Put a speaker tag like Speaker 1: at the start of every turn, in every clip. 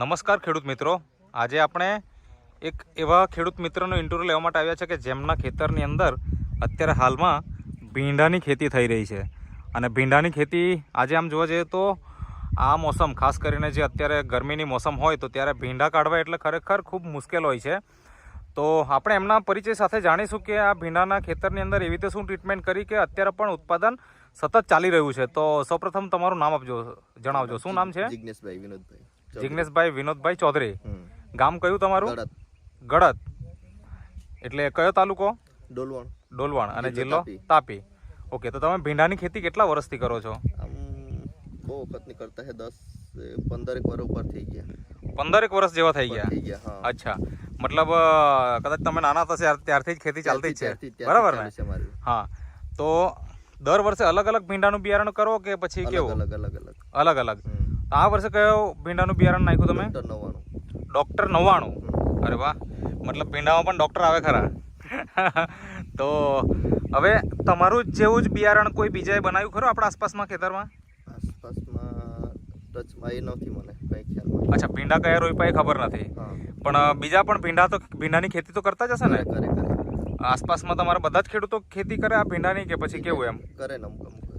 Speaker 1: નમસ્કાર ખેડૂત મિત્રો. આજે આપણે એક એવા ખેડૂત મિત્રનો ઇન્ટરવ્યૂ લેવા માટે આવ્યા છે કે જેમના ખેતરની અંદર અત્યારે હાલમાં ભીંડાની ખેતી થઈ રહી છે. અને ભીંડાની ખેતી આજે આમ જોવા જઈએ તો આ મોસમ, ખાસ કરીને જે અત્યારે ગરમીની મોસમ હોય તો ત્યારે ભીંડા કાઢવા એટલે ખરેખર ખૂબ મુશ્કેલ હોય છે. તો આપણે એમના પરિચય સાથે જાણીશું કે આ ભીંડાના ખેતરની અંદર એવી રીતે શું ટ્રીટમેન્ટ કરી કે અત્યારે પણ ઉત્પાદન સતત ચાલી રહ્યું છે. તો સૌપ્રથમ તમારું નામ આપજો, જણાવજો. શું નામ છે?
Speaker 2: જિજ્ઞેશભાઈ વિનોદભાઈ.
Speaker 1: જિગ્નેશભાઈ વિનોદભાઈ ચૌધરી. ગામ કયું તમારું?
Speaker 2: ગળત
Speaker 1: એટલે કયો તાલુકો?
Speaker 2: ડોલવણ.
Speaker 1: ડોલવણ. અને
Speaker 2: જિલ્લો? તાપી.
Speaker 1: ઓકે તો તમે ભીંડાની ખેતી કેટલા વર્ષથી કરો છો?
Speaker 2: બહુ વખત કરતા છે દસ પંદરેક વર્ષ ઉપર થઈ ગયા.
Speaker 1: પંદરેક વર્ષ જેવા થઈ ગયા? અચ્છા. મતલબ કદાચ તમે નાના હતા ત્યારથી જ ખેતી ચાલતી જ છે. બરાબર ને. હા. તો દર વર્ષે અલગ અલગ ભીંડાનું બિયારણ કરો કે પછી કેવું?
Speaker 2: અલગ અલગ. અલગ
Speaker 1: અલગ. આ વર્ષે કયો ભીંડાનું બિયારણ નાખ્યું તમે?
Speaker 2: નવ્વાણું
Speaker 1: ડોક્ટર નવ્વાણું અરે વાહ. મતલબ ભીંડામાં પણ ડોક્ટર આવે ખરા. તો હવે તમારું જેવું જ બિયારણ કોઈ બીજાએ બનાવ્યું ખરું આપણા આસપાસમાં ખેતરમાં?
Speaker 2: આસપાસમાં ટચમાં એ નથી મને કંઈ ખ્યાલમાં.
Speaker 1: અચ્છા ભીંડા કયા રોપ્યા એ ખબર નથી. પણ બીજા પણ ભીંડા તો ભીંડાની ખેતી તો કરતા જ હશે ને? આસપાસમાં તમારા બધા જ ખેડૂતો ખેતી કરે આ ભીંડાની કે પછી કેવું એમ?
Speaker 2: કરે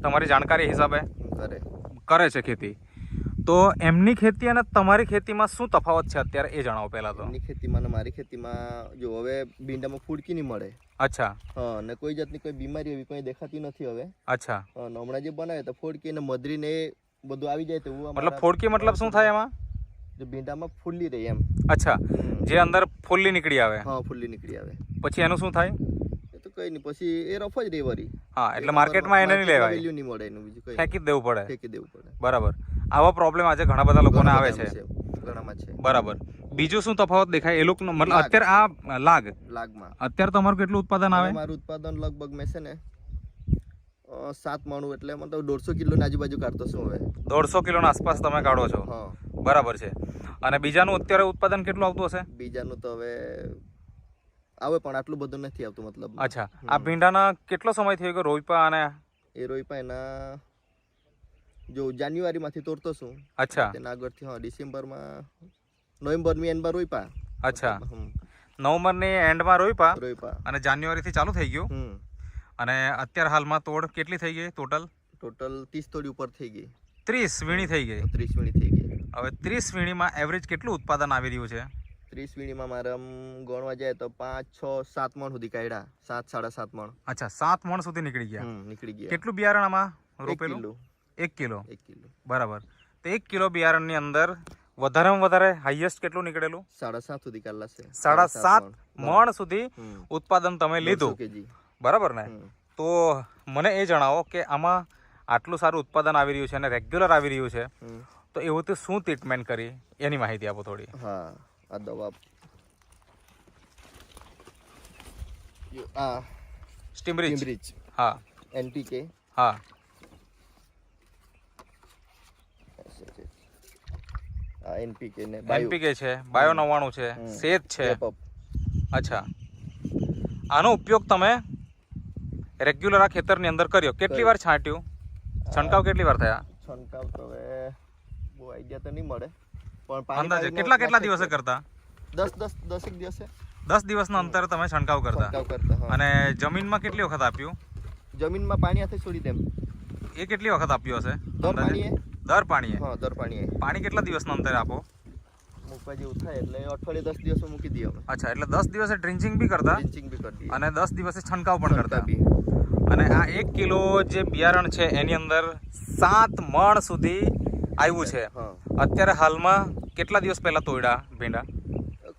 Speaker 1: તમારી જાણકારી હિસાબે?
Speaker 2: કરે.
Speaker 1: કરે છે ખેતી. તો એમની ખેતી અને તમારી ખેતીમાં શું તફાવત છે અત્યારે? એ જણાવો પહેલા તો.
Speaker 2: એમની ખેતીમાં અને મારી ખેતીમાં જો હવે ભીંડામાં ફૂડકી નહીં મળે.
Speaker 1: અચ્છા.
Speaker 2: હા અને કોઈ જાતની કોઈ બીમારી એવી કોઈ દેખાતી નથી હવે.
Speaker 1: અચ્છા.
Speaker 2: અને હમણાં જે બનાવે તો ફોડકી ને મધરી ને બધું આવી જાય તેવું
Speaker 1: મતલબ ફોડકી મતલબ શું થાય એમાં?
Speaker 2: જો ભીંડામાં ફૂલી રહી એમ.
Speaker 1: અચ્છા. જે અંદર ફૂલ્લી નીકળી આવે.
Speaker 2: હા ફૂલી નીકળી આવે.
Speaker 1: પછી એનું શું થાય?
Speaker 2: એ તો કઈ નહીં પછી એ રફ જ રહી વરી.
Speaker 1: હા એટલે માર્કેટમાં એને નહીં લેવાય.
Speaker 2: વેલ્યુ નહીં મળે એનું બીજું કઈ
Speaker 1: ફેંકી દેવું પડે.
Speaker 2: ફેંકી દેવું પડે.
Speaker 1: બરાબર. આવા પ્રોબ્લેમ આજે ઘણા બધા લોકોને આવે છે.
Speaker 2: ઘણામાં છે.
Speaker 1: બરાબર. બીજું શું તફાવત દેખાય? એ લોકોનો મતલબ અત્યારે આ લાગ.
Speaker 2: લાગમાં.
Speaker 1: અત્યારે તમારું કેટલું ઉત્પાદન આવે?
Speaker 2: મારું ઉત્પાદન લગભગ મેં છે ને સાત માણું એટલે મતલબ દોઢસો કિલોની આજુબાજુ કાઢતો છું હવે.
Speaker 1: દોઢસો કિલોના આસપાસ તમે કાઢો છો? બરાબર છે. અને બીજાનું અત્યારે ઉત્પાદન કેટલું આવતું હશે?
Speaker 2: બીજાનું તો હવે આવે પણ આટલું બધું નથી આવતું મતલબ.
Speaker 1: અચ્છા. આ ભીંડાના કેટલો સમય થયો કે રોઈપા અને
Speaker 2: એ રોઈપા એના જો જાન્યુઆરીમાંથી તોડતો છું.
Speaker 1: અચ્છા.
Speaker 2: તેના આગળથી હા ડિસેમ્બરમાં નવેમ્બરની એન્ડમાં રોઈપા
Speaker 1: અચ્છા. નવેમ્બરની એન્ડમાં રોઈપા
Speaker 2: રોઈપા
Speaker 1: અને જાન્યુઆરીથી ચાલુ થઈ ગયું? અને અત્યારે હાલમાં તોડ કેટલી થઈ ગઈ ટોટલ
Speaker 2: ટોટલ ત્રીસ તોડી ઉપર થઈ ગઈ.
Speaker 1: ત્રીસ વીણી થઈ ગઈ?
Speaker 2: ત્રીસ વીણી થઈ ગઈ.
Speaker 1: હવે ત્રીસ વીણીમાં એવરેજ કેટલું ઉત્પાદન આવી રહ્યું છે?
Speaker 2: ત્રીસ વીણીમાં મારે આમ ગણવા જાય તો પાંચ છ સાત મણ સુધી કાઢ્યા. સાત સાડા સાત મણ.
Speaker 1: અચ્છા સાત મણ સુધી નીકળી ગયા.
Speaker 2: નીકળી ગયા.
Speaker 1: કેટલું બિયારણ આમાં રોપેલું? એક કિલો.
Speaker 2: એક કિલો.
Speaker 1: બરાબર. તો એક કિલો બિયારણની અંદર વધારેમાં વધારે હાઈએસ્ટ કેટલું નીકળેલું?
Speaker 2: સાડા સાત સુધી કાઢલા છે.
Speaker 1: સાડા સાત
Speaker 2: મણ.
Speaker 1: સુધી ઉત્પાદન તમે લીધું.
Speaker 2: 150
Speaker 1: બરાબર ને? તો મને એ જણાવો કે આમાં આટલું સારું ઉત્પાદન આવી રહ્યું છે અને રેગ્યુલર આવી રહ્યું છે તો એવું તે શું ટ્રીટમેન્ટ કરી? એની માહિતી આપો થોડી.
Speaker 2: હા આ દવા. આ
Speaker 1: સ્ટીમરીચ હા.
Speaker 2: એનપીકે
Speaker 1: હા
Speaker 2: આ એનપીકે ને બાયો.
Speaker 1: એનપીકે છે બાયો નવ્વાણું છે. શેત છે. અચ્છા. આનો ઉપયોગ તમે રેગ્યુલર આ ખેતરની અંદર કર્યો. કેટલી વાર છાંટ્યું? છંટકાવ કેટલી વાર થયા?
Speaker 2: છંટકાવ તો હવે બહુ આઈડિયા તો નહીં મળે. પણ
Speaker 1: અંદાજે કેટલા કેટલા દિવસે. કરતા?
Speaker 2: દસ દસ દસેક દિવસે.
Speaker 1: દસ દિવસના અંતરે તમે છંટકાવ કરતા. અને જમીનમાં કેટલી વખત આપ્યું?
Speaker 2: જમીનમાં પાણી હાથે છોડી દેમ.
Speaker 1: એ કેટલી વખત આપ્યો હશે?
Speaker 2: દર? પાણીએ?
Speaker 1: દર પાણી
Speaker 2: હા દર પાણીએ.
Speaker 1: પાણી કેટલા દિવસના અંતરે આપો?
Speaker 2: મૂકવા જેવું થાય એટલે અઠવાડિયે દસ દિવસે મૂકી દઈએ અમે.
Speaker 1: અચ્છા એટલે દસ દિવસે ડ્રિન્ચિંગ બી કરતા?
Speaker 2: ડ્રિન્ચિંગ બી
Speaker 1: અને દસ દિવસે છંટકાવ પણ કરતા?
Speaker 2: બી.
Speaker 1: અને આ એક કિલો જે બિયારણ છે એની અંદર સાત મણ સુધી આવ્યું છે. અત્યારે હાલમાં કેટલા દિવસ પહેલા તોડ્યા ભીંડા?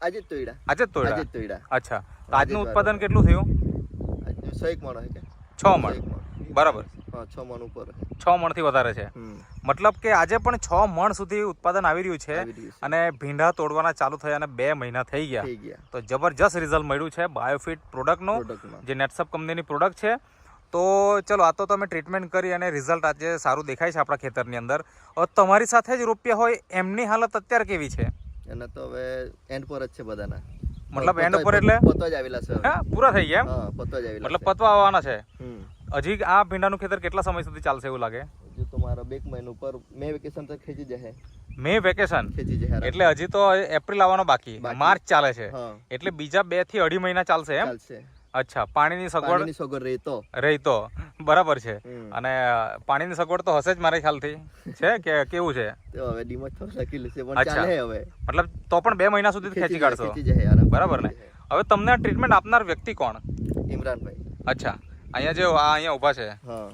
Speaker 2: આજે તોડ્યા
Speaker 1: આજે તોડ્યા
Speaker 2: તોડ્યા
Speaker 1: અચ્છા. આજનું ઉત્પાદન કેટલું થયું?
Speaker 2: આજે એક મણ
Speaker 1: છ મણ. બરાબર.
Speaker 2: છ મણ ઉપર.
Speaker 1: છ મણથી વધારે છે. મતલબ કે આજે પણ છ મણ સુધી ઉત્પાદન આવી રહ્યું છે. અને ભીંડા તોડવાના ચાલુ થયા અને બે મહિના થઈ ગયા. તો જબરજસ્ત રિઝલ્ટ મળ્યું છે બાયોફિટ પ્રોડક્ટનું જે નેટસપ કંપનીની પ્રોડક્ટ છે. તો ચલો આ તો તમે ટ્રીટમેન્ટ કરી અને રિઝલ્ટ આજે સારું દેખાય છે આપણા ખેતરની અંદર. તમારી સાથે જ રૂપિયા હોય એમની હાલત અત્યારે કેવી છે?
Speaker 2: એને તો હવે એન્ડ પર જ છે બધાના.
Speaker 1: મતલબ
Speaker 2: એન્ડ
Speaker 1: પર એટલે?
Speaker 2: પતવા જ આવેલા છે
Speaker 1: હા પૂરા થઈ ગયા
Speaker 2: પતવા જ આવેલા
Speaker 1: મતલબ પતવા આવવાના છે? હજી આ ભીંડાનું ખેતર કેટલા સમય સુધી ચાલશે એવું લાગે?
Speaker 2: હજુ તો મારા બે મહિના ઉપર મે વેકેશન તો ખેંચી જશે.
Speaker 1: મે વેકેશન
Speaker 2: ખેંચી
Speaker 1: એટલે હજી તો એપ્રિલ આવવાનો બાકી. માર્ચ ચાલે છે. એટલે બીજા બેથી અઢી મહિના ચાલશે એમ? અચ્છા પાણીની સગવડ?
Speaker 2: સગવડ
Speaker 1: રહેતો. રહેતો. બરાબર છે. અને પાણીની સગવડ તો હશે જ મારા ખ્યાલથી. છે કે કેવું છે?
Speaker 2: હવે તો પણ. ચાલે હવે.
Speaker 1: મતલબ તો પણ બે મહિના સુધી ખેંચી કાઢશો. બરાબર ને? હવે તમને ટ્રીટમેન્ટ આપનાર વ્યક્તિ કોણ?
Speaker 2: ઇમરાનભાઈ.
Speaker 1: અચ્છા. અહીંયા જેવો આ અહીંયા ઊભા છે.
Speaker 2: હા.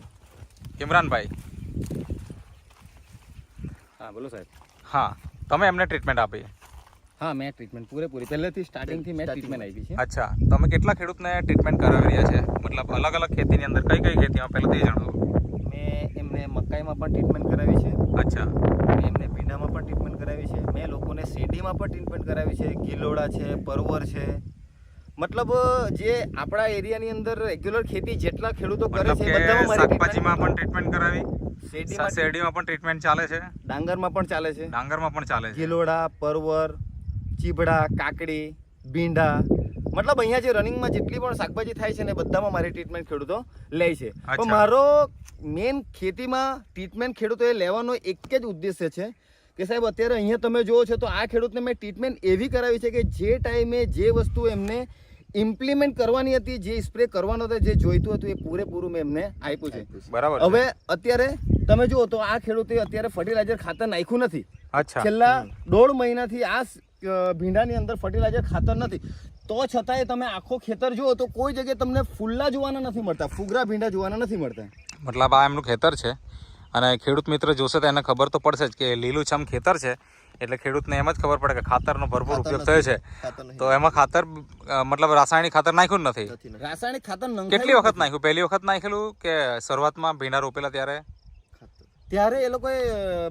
Speaker 1: ઇમરાનભાઈ.
Speaker 3: હા બોલો સાહેબ.
Speaker 1: હા તમે એમને ટ્રીટમેન્ટ આપી.
Speaker 3: હા મેં ટ્રીટમેન્ટ પૂરેપૂરી. પહેલેથી સ્ટાર્ટિંગથી મેં ટ્રીટમેન્ટ આપી છે.
Speaker 1: અચ્છા તમે કેટલા ખેડૂતને ટ્રીટમેન્ટ કરાવી રહ્યા છે? મતલબ અલગ અલગ ખેતીની અંદર કઈ કઈ ખેતીમાં? પહેલાથી જણાવો
Speaker 3: મેં એમને મકાઈમાં પણ ટ્રીટમેન્ટ કરાવી છે.
Speaker 1: અચ્છા.
Speaker 3: મેં એમને ભીંડામાં પણ ટ્રીટમેન્ટ કરાવી છે. મેં લોકોને શેરડીમાં પણ ટ્રીટમેન્ટ કરાવી છે. ગિલોડા છે પરવર છે. મતલબ જે આપણા એરિયાની અંદર રેગ્યુલર ખેતી જેટલા ખેડૂતો કરે છે બધામાં
Speaker 1: શાકભાજીમાં પણ ટ્રીટમેન્ટ કરાવી
Speaker 3: શેરડીમાં
Speaker 1: શેરડીમાં પણ ટ્રીટમેન્ટ ચાલે છે?
Speaker 3: ડાંગરમાં પણ ચાલે છે.
Speaker 1: ડાંગરમાં પણ ચાલે છે.
Speaker 3: ગિલોડા પરવર ચીબડા કાકડી ભીંડા. મતલબ અહીંયા જે રનિંગમાં જેટલી પણ શાકભાજી થાય છે ને બધામાં મારી ટ્રીટમેન્ટ ખેડૂતો લે છે. પણ મારો મેન ખેતીમાં ટ્રીટમેન્ટ ખેડૂતોએ લેવાનો એક જ ઉદ્દેશ્ય છે કે સાહેબ અત્યારે અહીંયા તમે જુઓ છો તો આ ખેડૂતને મેં ટ્રીટમેન્ટ એવી કરાવી છે કે જે ટાઈમે જે વસ્તુ એમને ઇમ્પ્લિમેન્ટ કરવાની હતી જે સ્પ્રે કરવાનો હતો જે જોઈતું હતું એ પૂરેપૂરું મેં એમને આપ્યું છે.
Speaker 1: બરાબર
Speaker 3: હવે અત્યારે તમે જુઓ તો આ ખેડૂતે અત્યારે ફર્ટિલાઇઝર ખાતર નાખ્યું નથી.
Speaker 1: અચ્છા.
Speaker 3: છેલ્લા દોઢ મહિનાથી આ ભીંડાની અંદર ફર્ટિલાઇઝર ખાતર નથી. તો છતાંય તમે આખો ખેતર જુઓ તો કોઈ જગ્યાએ તમને ફૂલ્લા જોવાના નથી મળતા ફુગરા ભીંડા જોવાના નથી મળતા.
Speaker 1: મતલબ આ એમનું ખેતર છે. અને ખેડૂત મિત્ર જોશે તો એને ખબર તો પડશે જ કે લીલુંછમ ખેતર છે. એટલે ખેડૂતને એમ જ ખબર પડે કે ખાતરનો ભરપૂર ઉપયોગ થયો છે. તો એમાં ખાતર મતલબ રાસાયણિક ખાતર નાખ્યું નથી.
Speaker 3: રાસાયણિક ખાતર
Speaker 1: કેટલી વખત નાખ્યું? પહેલી વખત નાખેલું કે શરૂઆતમાં ભીંડા રોપેલા ત્યારે?
Speaker 3: ત્યારે એ લોકોએ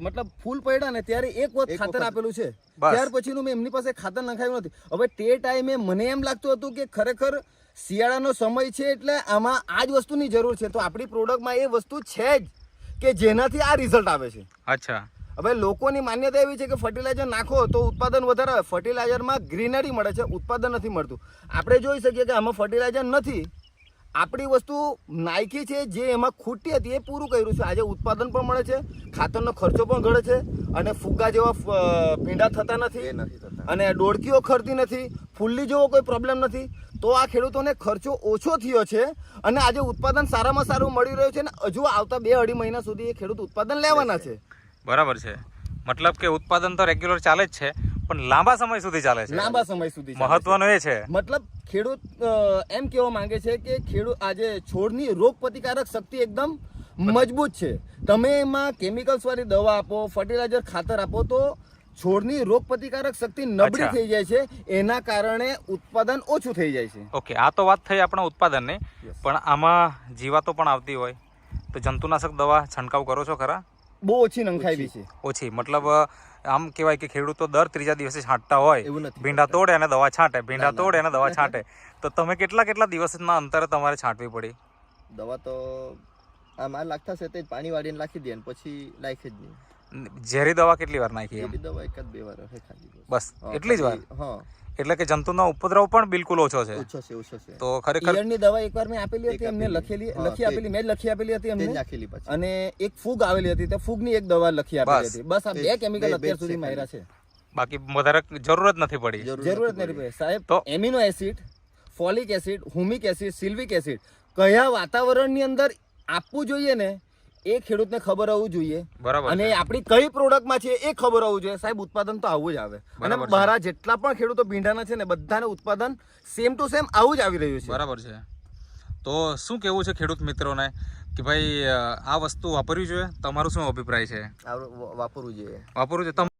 Speaker 3: મતલબ ફૂલ પડ્યા ને ત્યારે એક વખત ખાતર આપેલું છે. ત્યાર પછીનું મેં એમની પાસે ખાતર નખાયું નથી. હવે તે ટાઈમે મને એમ લાગતું હતું કે ખરેખર શિયાળાનો સમય છે એટલે આમાં આ જ વસ્તુની જરૂર છે. તો આપણી પ્રોડક્ટમાં એ વસ્તુ છે જ કે જેનાથી આ રિઝલ્ટ આવે છે.
Speaker 1: અચ્છા.
Speaker 3: હવે લોકોની માન્યતા એવી છે કે ફર્ટિલાઇઝર નાખો તો ઉત્પાદન વધારે આવે. ફર્ટિલાઇઝરમાં ગ્રીનરી મળે છે ઉત્પાદન નથી મળતું. આપણે જોઈ શકીએ કે આમાં ફર્ટિલાઇઝર નથી. આપણી વસ્તુ નાયકી છે જે એમાં ખૂટી હતી એ પૂરું કર્યું છે. આજે ઉત્પાદન પણ મળે છે ખાતરનો ખર્ચો પણ ઘટે છે અને ફુગ્ગા જેવા ભીંડા થતા નથી અને ડોળકીઓ ખરતી નથી ફૂલ્લી જેવો કોઈ પ્રોબ્લેમ નથી. તો આ ખેડૂતોને ખર્ચો ઓછો થયો છે અને આજે ઉત્પાદન સારામાં સારું મળી રહ્યું છે અને હજુ આવતા બે અઢી મહિના સુધી એ ખેડૂત ઉત્પાદન લેવાના છે.
Speaker 1: બરાબર છે. મતલબ કે ઉત્પાદન તો રેગ્યુલર ચાલે જ છે પણ લાંબા સમય સુધી ચાલે છે.
Speaker 3: લાંબા સમય સુધી
Speaker 1: મહત્વનું એ છે.
Speaker 3: મતલબ ખેડૂત એમ કહેવા માંગે છે કે ખેડૂત આજે છોડની રોગ પ્રતિકારક શક્તિ એકદમ મજબૂત છે. તમે એમાં કેમિકલ્સ વાળી દવા આપો ફર્ટિલાઇઝર ખાતર આપો તો છોડની રોગ પ્રતિકારક શક્તિ નબળી થઈ જાય છે. એના કારણે ઉત્પાદન ઓછું થઈ જાય છે.
Speaker 1: ઓકે આ તો વાત થઈ આપણા ઉત્પાદનની. પણ આમાં જીવાતો પણ આવતી હોય. તો જંતુનાશક દવા છંટકાવ કરો છો ખરા?
Speaker 3: બહુ ઓછી નંખાઈ છે.
Speaker 1: ઓછી. મતલબ આમ કહેવાય કે ખેડૂતો દર ત્રીજા દિવસે છાંટતા હોય. ભીંડા તોડે અને દવા છાંટે. ભીંડા. તોડે અને દવા છાંટે. તો તમે કેટલા કેટલા દિવસના અંતરે તમારે છાંટવી પડી?
Speaker 2: દવા તો આ માર લાગતા છે તે પાણી વાળીને નાખી દે પછી નાખે જ નહીં
Speaker 1: ઝેરી દવા કેટલી વાર નાખી એમ?
Speaker 2: દવા એક જ બે વાર ખાલી બસ.
Speaker 1: એટલી જ વાર?
Speaker 2: હા.
Speaker 1: એટલે કે જંતુનો ઉપદ્રવ પણ બિલકુલ ઓછો છે.
Speaker 2: ઓછો છે ઓછો છે.
Speaker 1: તો ખરેખર
Speaker 3: ઈયળની દવા એકવાર મેં આપેલી હતી એમને લખેલી લખી આપેલી મેં લખી આપેલી હતી એમને.
Speaker 2: નાખેલી પછી.
Speaker 3: અને એક ફૂગ આવેલી હતી તો ફૂગની એક દવા લખી આપેલી હતી. બસ આ
Speaker 2: બે-
Speaker 3: કેમિકલ અત્યાર સુધી માર્યા છે.
Speaker 1: બાકી વધારે જરૂર જ નથી પડી.
Speaker 3: જરૂરત નથી પડી. સાહેબ
Speaker 1: તો-
Speaker 3: amino acid folic acid humic acid સિલ્વિક acid કયા વાતાવરણની અંદર આપવું જોઈએ ને એ ખેડૂતને ખબર હોવું જોઈએ.
Speaker 1: બરાબર
Speaker 3: અને આપણી કઈ પ્રોડક્ટમાં છે એ ખબર હોવું જોઈએ. સાહેબ ઉત્પાદન તો આવું જ આવે. અને બહાર જેટલા પણ ખેડૂતો ભીંડાના છે ને બધાને ઉત્પાદન સેમ ટુ સેમ આવું જ આવી રહ્યું છે.
Speaker 1: બરાબર છે. તો શું કેવું છે ખેડૂત મિત્રોને કે ભાઈ આ વસ્તુ વાપરવી જોઈએ? તમારું શું અભિપ્રાય છે?
Speaker 2: વાપરવું જોઈએ.
Speaker 1: વાપરવું જોઈએ.